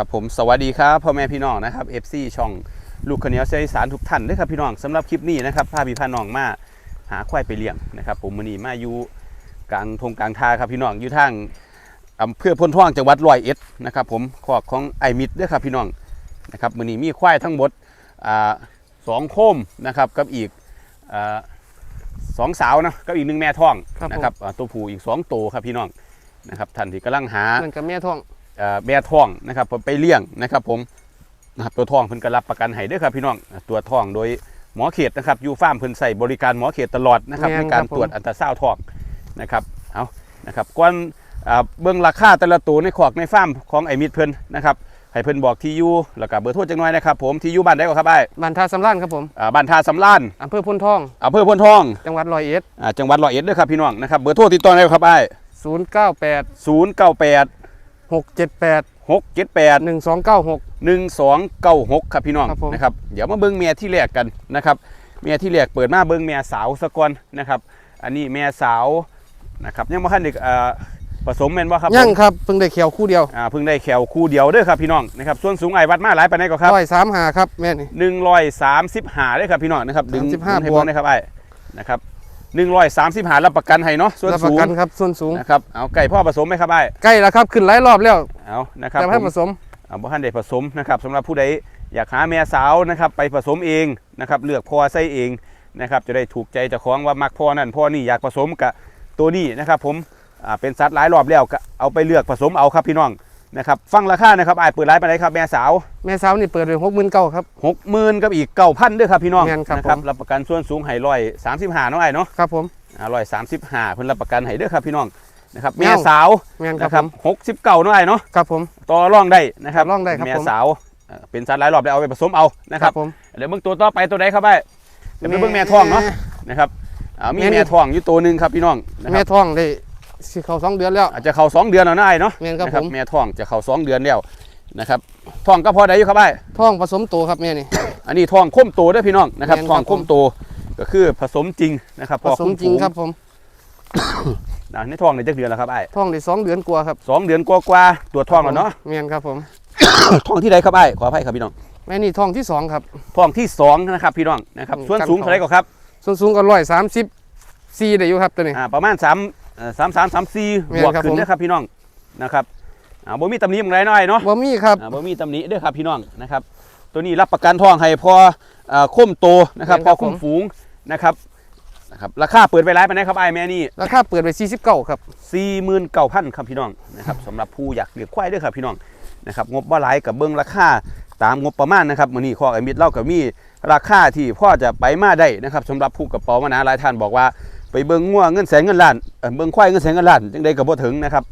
ครับผมสวัสดีครับพ่อแม่พี่น้องนะครับ FC ช่องลูกขาวเหนียวเสียงอีสานทุกท่านด้วยครับพี่น้องสำหรับคลิปนี้นะครับพาพี่พาน้องมาหาควายไปเลี้ยงนะครับ ผมมือนี้มาอยู่กลางทงกลางทาครับพี่น้องอยู่ทางอำเภอพนท่องจังหวัดร้อยเอ็ดนะครับผมขอกของไอมิดด้วยครับพี่น้องนะครับมือนี้มีควายทั้งหมดอ่าสองโคมนะครับกับอีกอ่าสองสาวนะกับอีกหนึ่งแม่ท้องครับผมนะครับอ่าตัวผู้อีกสองตัวครับพี่น้องนะครับท่านที่กำลังหานั่นกับแม่ท้องเอ่อ แม่ท้องนะครับผมไปเลี้ยงนะครับ ผมนะครับตัวท้องเพิ่นก็รับประกันให้เด้อครับพี่น้องตัวท้องโดยหมอเขตนะครับอยู่ฟาร์มเพิ่นใส่บริการหมอเขตตลอดนะครับในการตรวจอันตราซาวด์ท้องนะครับเอานะครับก่อนอ่าเบิ่งราคาแต่ละตัวในขอกในฟาร์มของไอ้มิตรเพิ่นนะครับให้เพิ่นบอกที่อยู่แล้วก็เบอร์โทรจังหน่อยนะครับผมที่อยู่บ้านใดก็ครับไอ้ายบันทาสำรานครับผมอ่าบ้านท่าสำรานอำเภอพุนทองอำเภอพนทอง จังหวัดร้อยเอ็ดอ่าจังหวัดร้อยเอ็ดเด้อครับพี่น้องนะครับเบอร์โทรติดต่อได้ครับไอ้ศูนย์เก้าแปด 098หกเจ็ดแปด678หนึ่งสองเก้าหก1296ครับพี่น้องครับผม นะครับเดี๋ยวมาเบิ้งเมียที่แรกกันนะครับเมียที่แรกเปิดมาเบิ้งเมียสาวสะก่อนนะครับอันนี้เมียสาวนะครับยังบ่ทันได้เอ่อผสมแม่นบ่ครับยั่งผมครับเพิ่งได้เขียวคู่เดียวอ่าเพิ่งได้แขวคู่เดียวเด้อครับพี่น้องนะครับส่วนสูงไอ้วัดมาหลายปานใดก็ครับร้อยสามหาครับแม่นี่135เด้อครับพี่น้องนะครับดึง35ดึงให้บเบิ่วกงนะครับไอ้นะครับ 135รับประกันให้เนาะส่วนรับปสูระงกันครับส่วนสูงนะครับเอาไก่พ่อผสมไหมครับไอ้ใกล้แล้วครับขึ้นหลายรอบแล้วเอานะครับแต่ผให้มผสมอ่าบ่ทันได้ผสมนะครับสำหรับผู้ใดอยากหาแม่สาวนะครับไปผสมเองนะครับเลือกพ่อใส่เองนะครับจะได้ถูกใจเจ้าของว่ามักพ่อนั่นพ่อนี่อยากผสมกับตัวนี้นะครับผมอ่าเป็นสัตว์หลายรอบแล้วก็เอาไปเลือกผสมเอาครับพี่น้อง นะครับฟังราคานะครับอายเปิดร้านไปไหนครับแม่สาวแม่สาวนี่เปิดไปหกหมื่นเก้าครับ หกหมื่นกับอีกเก้าพันด้วยครับพี่น้องแม่นครับนะครับผม รับประกันส่วนสูงให้ร้อยสามสิบห้าน้องไอ้ายเนาะครับผม ร้อยสามสิบห้าเพิ่นรับประกันให้เด้อครับพี่น้องนะครับแม่แม่นสาวแม่นครันะบครับผมหกสิบเก้าน้องไอ้ายเนาะครับผม ต่อรองได้นะครับต่อรองได้ครับแม่ผม สาวเอ่อเป็นสัตว์หลายรอบได้เอาไปผสมเอานะครับผมเดี๋ยวเบิ่งตัวต่อไปตัวใดครับไอ้เดี๋ยวไปเบิ่งแม่ท้องเนาะนะครับอ่ามีแม่นี่แม่ท้องอยู่ตัวหนึ่งครับพี่น้องนะคแม่รับท้องได้ สิเขาสองเดือนแล้ว อาจจะเข้าสองเดือนแล้วนะไอ้เนาะแม่นครับนะผม แม่ท้องจะเข้าสองเดือนแล้วนะครับท้องก็พอได้อยู่ครับไอ้ท้องผสมโตครับแม่นี่ อันนี้ท้องค้มโตเด้วยพี่น้องนะครับแม่นครับ ท้องค้มโตก็คือผสมจริงนะครับผสมจริงครับผมนะในท้องในจักเดือนแล้วครับไอ้ท้องได้สองเดือนกว่าครับสองเดือนกว่าๆตรวจท้องแล้วเนาะ แม่นครับผมท้องที่ใดครับไอ้ขออภัยครับพี่น้องแม่นี่ท้องที่สองครับ ท้องที่สองนะครับพี่น้องนะครับอืมส่วนกันสูงเขาเท่าไหร่ก็ครับส่วนสูงก็ร้อยสามสิบสี่ได้อยู่ครับตัวนี้ อ่าประมาณ3เอ่อ สามสามสามสี่แม่นบวกครับขึ้นผมนะครับพี่น้องนะครับอ่าบ่มีตำหนิอะไรน้อยเนาะบ่มีครับอ่าบ่มีตำหนิเด้อครับพี่น้องนะครับ ตัวนี้รับประกันทองให้พออ่าคมโตนะครับแม่นพครัอบคุ้มผมฝูงนะครับนะครับราคาเปิดไว้ร้ายไปไหนครับไอ้ายแม่นี่ราคาเปิดไปสี่สิบเก้าครับ49,000ครับพี่น้องนะครับสำหรับผู้อยากเลี้ยงควายเด้อครับพี่น้องนะครับงบบ่หลายกับเบิ่งราคาตามงบประมาณนะครับมื้อนี้ข้อไอ้มิดเล่าก็มีราคาที่พ่อจะไปมาได้นะครับสำหรับผู้กระเป๋ามานะหลายท่านบอกว่า ไปเบิ่งงัวเงินแสนเงินล้านเอ่อเบิ่งควายเงินแสนเงินล้านจังใดก็บ่ถึงนะครับ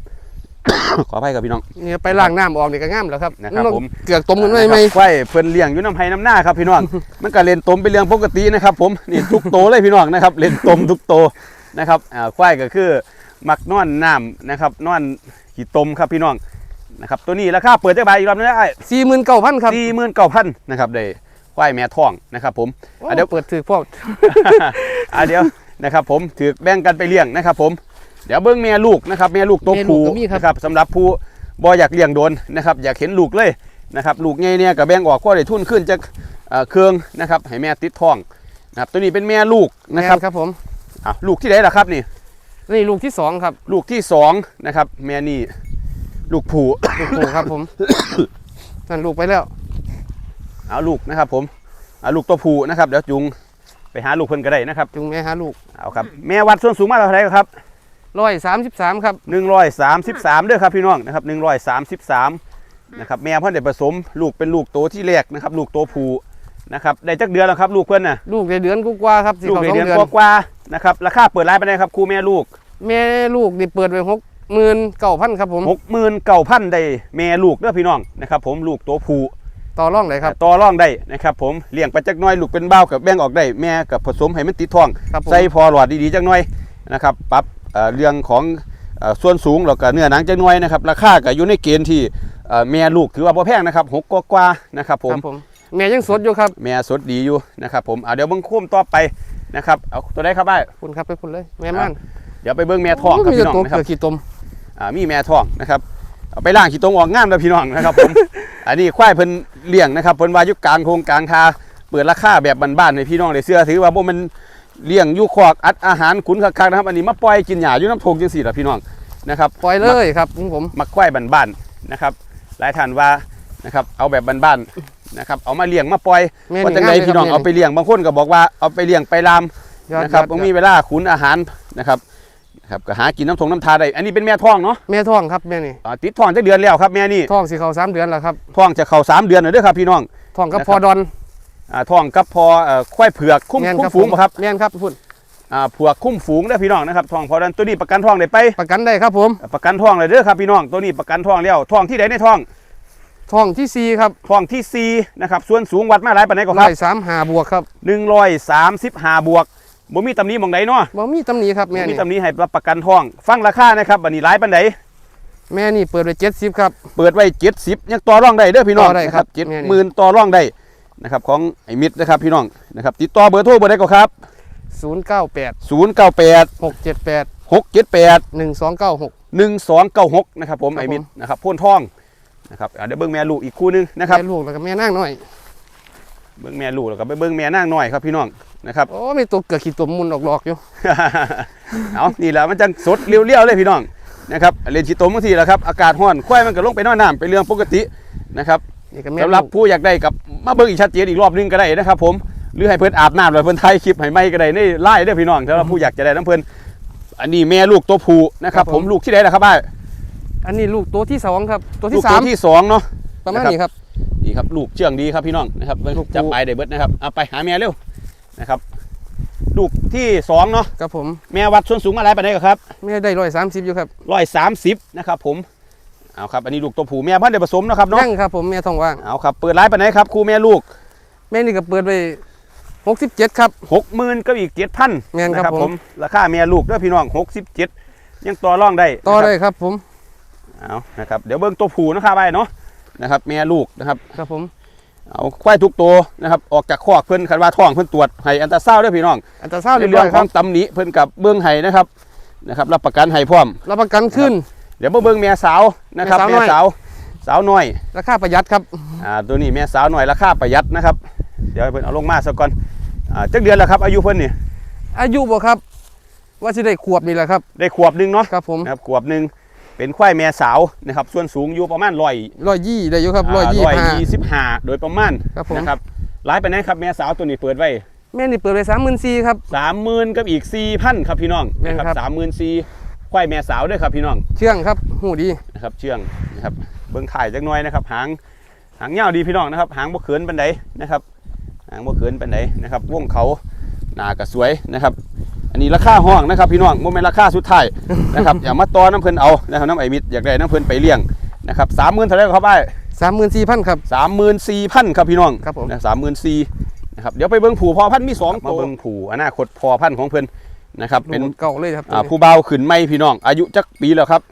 ขออภัยครับพี่น้อง เนี่ยไปล้างน้ำออกนี่ก็งามแล้วครับนะครับมันผม เกือกต้มกันไว้ไหมนะครับควายเพิ่นเลี้ยงอยู่น้ำไห้น้ำหน้าครับพี่น้อง มันก็เล่นตมเป็นเรื่องปกตินะครับ ผมนี่ทุกโตเลยพี่น้องนะครับ เล่นตมทุกโตนะครับอ่าควายก็คือมักนอนน้ำนะครับนอนขี้ตมครับพี่น้องนะครับ ตัวนี้ราคาเปิดจักบาทอีกรอบนึงได้สี่หมื่นเก้าพันครับสี่หมื่นเก้าพันนะครับได้ควายแม่ท้องนะครับ ผมโอ้อะเดี๋ยวเปิดถือพ่ออะเดี๋ยว นะครับผมถือแบ่งกันไปเลี้ยงนะครับผมเดี๋ยวเบิ้งแม่ลูกนะครับแม่ลูกตัวแม่ลูกผู้ก็มีครับนะครับสำหรับผู้บ่อยากเลี้ยงโดนนะครับอยากเห็นลูกเลยนะครับลูกไงเนี่ยกับแบ่งออกก็ได้ทุนขึ้นจากเอ่อเครื่องนะครับให้แม่ติดท้องนะครับตัวนี้เป็นแม่ลูกนะครับแม่ครับผมอะลูกที่ไหนล่ะครับนี่นี่ลูกที่สองครับ ลูกที่สองนะครับแม่นี่ลูกผู้ลูกโตครับผมนั่นลูกไปแล้วเอาลูกนะครับผมเอาลูกตัวผู้นะครับเดี๋ยวจุง ไปหาลูกเพิ่นก็ได้นะครับจุงแม่หาลูกเอาครับแม่วัดส่วนสูงมาเท่าไหร่ครับร้อยสามสิบสามครับ133เด้อครับพี่น้องนะครับ133นะครับแม่เพิ่นได้ผสมลูกเป็นลูกโตที่แรกนะครับลูกโตผู้นะครับได้จักเดือนแล้วครับลูกเพิ่นน่ะลูกได้เดือนกว่าๆครับสี่ลูกเขาในสองเดือนเดือนกว่าๆนะครับราคาเปิดร้านไปได้ครับครูแม่ลูก แม่ลูกนี่เปิดไปหกหมื่นเก้าพันครับผม69,000ได้แม่ลูกเด้อพี่น้องนะครับผมลูกโตผู้ ต่อร่องเลยครับต่อรองได้นะครับผมเลี้ยงไปจักหน้อยลูกเป็นเบ้ากับแบ่งออกได้แม่กับผสมให้มันติดท้องครับผมใส่พอหลอดดีๆจักหน่อยนะครับปรับเอ่อเรื่องของเอ่อส่วนสูงแล้วก็เนื้อหนังจักหน่อยนะครับราคาก็อยู่ในเกณฑ์ที่เอ่อแม่ลูกถือว่าบ่แพงนะครับหกกว่าๆนะครับผมครับผมแม่ยังสดอยู่ครับแม่สดดีอยู่นะครับผมเอาเดี๋ยวเบิ่งคุ้มต่อไปนะครับเอาตัวใดครับบ้ายคุณครับไปคุณเลยแม่ม่านเดี๋ยวไปเบิ่งแม่ท้องครับมีพี่แต่น้องตัวนะครับเกลือขี้ตมอ่ามีแม่ท้องนะครับ เอาไปล่างขี้ตรงออกงามเลยพี่น้องนะครับผม อันนี้ควายเพิ่นเลี้ยงนะครับเพิ่นว่าอยุกลางโครงกลางคาเปิดราคาแบบบ้านๆให้พี่น้องได้เสื้อถือว่าบ่แมันเลี้ยงอยู่คอกอัดอาหารขุนคักๆนะครับ อันนี้มาปล่อยกินหญ้าอยู่น้ำโพงจังซี่ล่ะพี่น้องนะครับปล่อยเลยครับของผมมักควายบ้านๆนะครับ หลายท่านว่านะครับเอาแบบบ้านๆนะครับเอามาเลี้ยงมาปล่อยแม่ว่าจังงไดมลยพี่น้องครับเอาไปเลี้ยงบางคนก็บอกว่าเอาไปเลี้ยงไปลามยอดนะครับยอดบ่มีเวลาขุนอาหารนะครับนะ ครับก็หากินน้ำทงน้ำทาได้อันนี้เป็นแม่ท้องเนาะแม่ท้องครับแม่นี่อ่าติดท้องจะเดือนแล้วครับแม่นี่ท้องสีเขาสามเดือนแล้วครับท้องจะเข้าสามเดือนแล้วเด้อครับพี่น้องท้องกับนะครับพอดอนอ่าท้องกับพอเอ่อควายเผือกคุ้มแม่นคุ้คมรับฝูงบ่ครับแม่นครับพุ่นอ่าเผือกคุ้มฝูงเด้อพี่น้องนะครับท้องพอดันตัวนี้ประกันท้องได้ไป ประกันได้ครับผมประกันท้องเลยเด้อครับพี่น้องตัวนี้ประกันท้องแล้วท้องที่ใดในท้องท้องที่สี่ครับท้องที่สี่นะครับส่วนสูงวัดมาหลายปานใดก็คร้รัอบยสามหาบวกครับ135บวก บ่มีตำหนิหม่องใดเนาะบ่มีตำหนิครับบ่แม่มีนี่ตำหนิให้รับประกันท้อง ฟังราคานะครับบัดนี้หลายปานใดแม่นี่เปิดไว้เจ็ดสิบครับ เปิดไว้70ยังต่อรองได้เด้อพี่น้องต่อได้นะครับแม่นี่ 70,000ต่อรองได้นะครับของไอ้มิตรนะครับพี่น้องนะครับติดต่อเบอร์โทรเบอร์ใดก็ครับ ศูนย์เก้าแปด098 หกเจ็ดแปด678 หนึ่งสองเก้าหก1296นะครับผมครับไอ้มิตรผม นะครับพ่นทองนะครับอ่าเดี๋ยวเบิ่งแม่ลูกอีกคู่หนึงนะครับแม่ลูกแล้วก็แม่นั่งหน่อย เบิ่งแม่ลูกแล้วก็ไปเบิ่งแม่นางน้อยครับพี่น้องนะครับโอ้มีตัวเกือกขีดตัวมุนออกๆอยู่เอานี่แหละมันจังสดเรียวๆเลยพี่น้องนะครับเรียนชิโตมบางทีแหละครับอากาศร้อนควายมันก็ลงไปนอนน้ำเป็นเรื่องปกตินะครับนี่ก็แม่สำหรับลูกผู้อยากได้กับมาเบิ่งอีกชัดเจนอีกรอบหนึงก็ได้นะครับผมหรือให้เพิ่นอาบน้ำเลยเพิ่นไทยคลิปให้ไหมก็ได้ในไล่เด้อพี่น้องสำหรับผู้อยากจะได้น้ำเพิ่นอันนี้แม่ลูกตัวผู้นะครับ ผมลูกที่ไหนล่ะครับบ้าอันนี้ลูกตัวที่สองครับ ตัวลูที่กสาตัวมที่สองเนาะประมาณนะครับนี้ ครับนี่ครับลูกเชื่องดีครับพี่น้องนะครับเบิ่งลูกผู้จับไปได้เบิดนะครับเอาไปหาแม่เร็วนะครับลูกที่สองเนาะครับผมแม่วัดส่วนสูงอะไรปานใดก็ครับแม่ได้ร้อยสามสิบอยู่ครับร้อยสามสิบนะครับผมเอาครับอันนี้ลูกตัวผู้แม่พันธุ์ได้ผสมนะครับเนาะยังครับผมแม่ท้องว่างเอาครับเปิดร้านปานไหนครับครูแม่ลูก แม่นี่ก็เปิดไว้หกสิบเจ็ดครับหกหมื่นก็อีกเจ็ดพันแม่นครับนะผมราคาแม่ลูกเด้อพี่น้องหกสิบเจ็ดยังต่อรองได้ต่อได้นะครับครับผมเอานะครับเดี๋ยวเบิ้งตัวผู้นะครับไปเนาะ นะครับ แม่ลูกนะครับ ครับผมเอาควายทุกตัวนะครับออกจากคอกเพิ่นคันว่าท้องเพิ่นตรวจให้อันตราซาวด์เด้อพี่น้องอันตราซาวด์ในเรียบเรื่ร้อองยขคอรังบตำหนิเพิ่นกับเบื้องให้นะครับนะครับรับประกันให้พร้อมรับประกันขึ้น เดี๋ยวมาเบิ้งแม่สาวนะครับแม่แม่สาสาววสาวน้อยราคาประหยัดครับอ่าตัวนี้แม่สาวหน่อยราคาประหยัดนะครับ เดี๋ยวให้เพิ่นเอาลงมาซะก่อนอ่าจักเดือนแล้วครับ อายุเพิ่นนี่อายุบ่ครับ ว่าสิได้ขวบนี่แหละครับ ได้ขวบหนึงเนาะครับผมนะครับขวบหนึง เป็นควายแม่สาวนะครับส่วนสูงอยู่ประมาณร้อยร้อยยี่ได้อยู่ครับร้อยยี่ร้อยห้ายี่สิบห้าโดยประมาณครับผมนะครับร้ายไปไหนครับแม่สาวตัวนี้เปิดไว้แม่นี่เปิดไว้สามหมื่นสี่ครับสามหมื่นกับอีกสี่พันครับพี่น้องแม่นนะคครัรับบสามหมื่นสี่ควายแม่สาวด้วยครับพี่น้อง เชื่องครับหูดีนะครับเชื่องนะครับเบิ้งถ่ายจักหน่อยนะครับ หางหางยาวดีพี่น้องนะครับ หางบ่เขินปันใดนะครับหางบ่เขินปันใดนะครับวงเขาหน้าก็สวยนะครับ อันนี้ราคาห้องนะครับพี่น้องโมเมนราคาสุดท้ายนะครับอย่ามาต่อน้ำเพิ่นเอานะครับน้ำไอมิดอยากได้น้ำเพิ่นไปเลี้ยงนะครับสามหมื่นเท่าไหรครับไอ้สามหมื่นสี่พันครับสามหมื่นสี่พันครับพี่น้องครับผมนะสามหมื่นสี่นะครับเดี๋ยวไปเบิ้งผูพอพันธุ์มีสองตัวมาเบิ้งผูอนาคตพอพันธุ์ของเพิ่นนะครับเป็นลูกเก่าเลยครับอ่าผู้เบาวขึ้นไม่พี่น้อง อายุจักปีแล้วครับ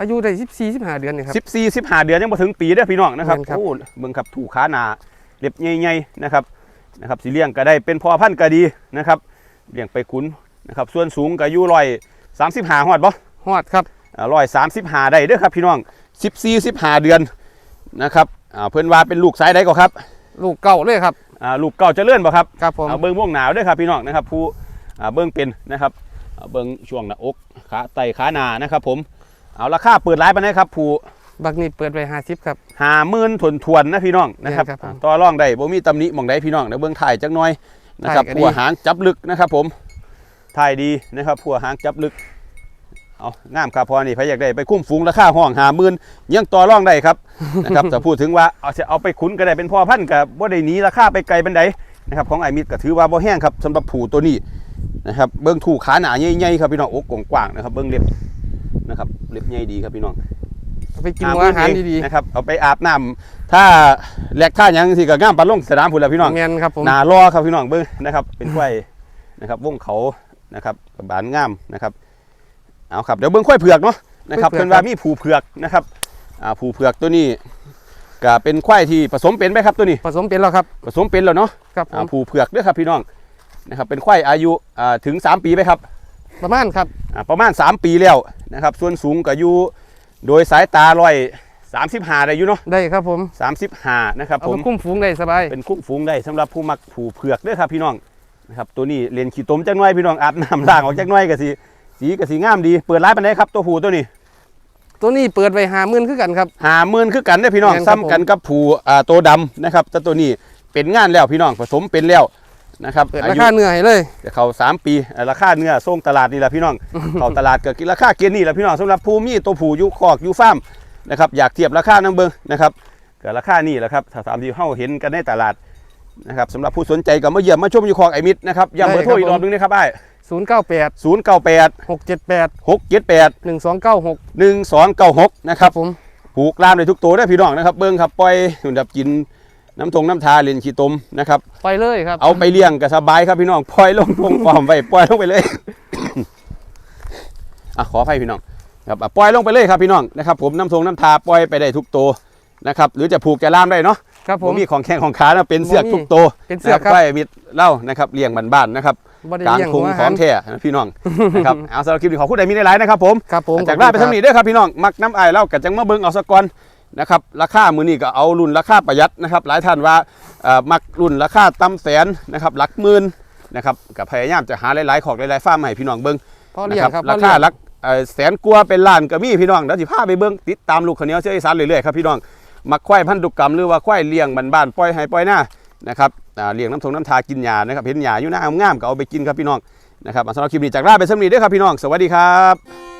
อายุได้สิบสี่สิบห้าเดือนนี่ครับสิบสี่สิบห้าเดือนยังมาถึงปีเด้อพี่น้องนะครับแม่นครับโอ้เบิ้งครับถูกขาหนาเล็บใหญ่ๆนะครับนะครับสีเลี้ยงก็ได้เป็นพอพันธุ์ก็ดีนะครับเลี้ยงไปขุน นะครับส่วนสูงก็อายุร้อยสามสิบห้าหอดบ่ฮอดครับร้อยสามสิบห้าได้เด้อครับพี่น้องสิบสี่สิบห้าเดือนนะครับอ่าเพื่อนว่าเป็นลูกสายใดก็ครับลูกเก่าเลยครับอ่าลูกเก่าเจะเลื่อนบ่ครับครับผมเอาเบิ้งวงหนาวเด้วยครับพี่น้องนะครับผู้อ่าเบิ้งเป็นนะครับเอาเบิ้งช่วงหน้าอกขาไตขาหนานะครับผมเอาราคาเปิดร้านไปนะครับผู้ บักนี่เปิดไว้ห้าสิบครับ หาหมื่นทวนทวนๆนะพี่น้องนะครับแม่นครับผมต่อร่องได้บ่มีตำหนิหมองใดพี่น้องเดี๋ยวเบิ้งถ่ายจักหน่อยนะครับถ่ายก็ดีผัวหางจับลึกนะครับผม ถ่ายดีนะครับผัวหางจับลึกเอางามครับพอนี่พอยากได้ไปคุ้มฝูงราคาห้องหาหมื่นยังต่อร่องได้ครับนะครับแต่พูดถึงว่าเอาจะเอาไปขุนก็ได้เป็นพ่อพันธุ์กับบ่ได้หนีราคาไปไกลบันไดนะครับของไอมิดก็ถือว่าบ่แห้งครับสำหรับผูตัวนี้นะครับเบิ้งถูกขาหนาใหญ่ๆครับพี่น้องอกกว้างๆนะครับ เบิ้งเล็บนะครับเล็บใหญ่ดีครับพี่น้องเอาไปกินหัวอาหารดีนะครับเอาไปอาบน้ำถ้าแลกท่าหยังสิก็ง่ามปลาลงสนามพุ่นละพี่น้องๆแมนครับผมหนารอครับพี่น้องเบิ้งนะครับเป็นควายนะครับวงเขา นะครับบานงามนะครับเอาครับเดี๋ยวเบิ้งควายเผือกเนาะนะครับเป็นว่ามีผูเผือกนะครับอ่าผูเผือกตัวนี้ก็เป็นควายที่ผสมเป็นไหมครับตัวนี้ ผสมเป็นแล้วครับ ผสมเป็นแล้วเนาะครับผอ่ามผูเผือกเด้วยครับพี่น้องนะครับเป็นควายอายุอ่าถึง 3 ปีไหมครับ ประมาณครับอ่าประมาณ 3 ปีแล้วนะครับ ส่วนสูงก็อยู่โดยสายตาร้อย35ได้อยู่เนาะได้ครับผม35นะครับเอาผไปมคุ้มฝูงได้สบายเป็นคุ้มฝูงได้สำหรับผู้มักผูเผือกเด้อครับพี่น้อง นะครับตัวนี้เรียนขี้ตมจักหน่อยพี่น้องอาบน้ำล้างออกจักหน่อยก็สิสีก็สิงามดีเปิดร้านปานใดครับตัวผู้ตัวนี้ตัวนี้เปิดไว้หาหมื่นคือกันครับหาหมื่นคือกันเด้อพี่น้องแม่นครับซ้ำกันกับผูอ่าตัวดำนะครับแต่ตัวนี้เป็นงานแล้วพี่น้องผสมเป็นแล้วนะครับเปิดอารายุคาเนื้อให้เลยจะเข้า3ปีอ่าราคาเนื้อส่งตลาดนี่แหละพี่น้องเข้าตลาดก็กินราคาเกณฑ์นี่แหละพี่น้องสำหรับผู้มีตัวผู้อยู่คอกอยู่ฟาร์มนะครับอยากเทียบราคาน้ำเบิงนะครับก็ราคานี่แหละครับถ้าตามที่เฮาเห็นกันในตลาด นะครับสำหรับผู้สนใจก็มาเยี่ยมมาชมอยู่คอกไอมิดนะครับย้ำเบอร์โทรอีกรอบหนึงนะครับไอ้098ศูนย์เก้าแปด678หกเจ็ดแปด1296หนึ่งสองเก้าหกนะครับผมผูกลามได้ทุกตัวได้อพี่น้องนะครับเบิ้งครับปล่อยหุ่นดับกินน้ำทงน้ำทาเล่นขี้ตมนะครับไปเลยครับเอาไปเลี้ยงก็สบายครับพี่น้องปล่อยลงทงความไว้ปล่อยลงไปเลยอะขออภัยพี่น้องครับอะปล่อยลงไปเลยครับพี่น้องนะครับผมน้ำทงน้ำทาปล่อยไปได้ทุกตัวนะครับหรือจะผูกจะล่ามได้เนาะ ครับผผมมมีของแข้งของขานะเป็นเสือกบ่มีทุกตัวเป็นเสือกครับนะไว้มิดเล่านะครับเลี้ยงบ้านๆนะครับบ่ได้กลางเลี้ยงพุงหัวของแท้นะพี่น้องนะครับเอาสำหรับคลิปนี้ขอบคุณใดมีได้หลายนะครับผมครับผมจากลาไปทั้งนี้เด้วยครับพี่น้องมักน้ำไอายเล่ากับจังมาเบิ้งเอาสกอนนะครับราคามือนี้ก็เอารุ่นราคาประหยัดนะครับ หลายท่านว่าเอ่อมักรุ่นราคาต่ำแสนนะครับหลักหมื่นนะครับกับพยายามจะหาหลายๆของหลายๆฟาร์มมาให้พี่น้องเบิ้งพ่อนะเลี้ยคงรับครับราพ่อคาเลี้ยงหลักเอ่อแสนกว่าเป็นล้านก็มีพี่น้องเดี๋ยวสิพาไปเบิ้งติดตามลูกขาวเหนียวเชื้ออีสานเรื่อยๆครับพี่น้อง มักควายพันธุกรรมหรือว่าควายเลี้ยงบ้านๆปล่อยให้ปล่อยหน้านะครับเลี้ยงน้ำทงน้ำทากินหญ้านะครับเห็นหญ้าอยู่หน้างามๆก็เอาไปกินครับพี่น้องนะครับสำหรับคลิปนี้จากลาไปสำนีด้วยครับพี่น้อง สวัสดีครับ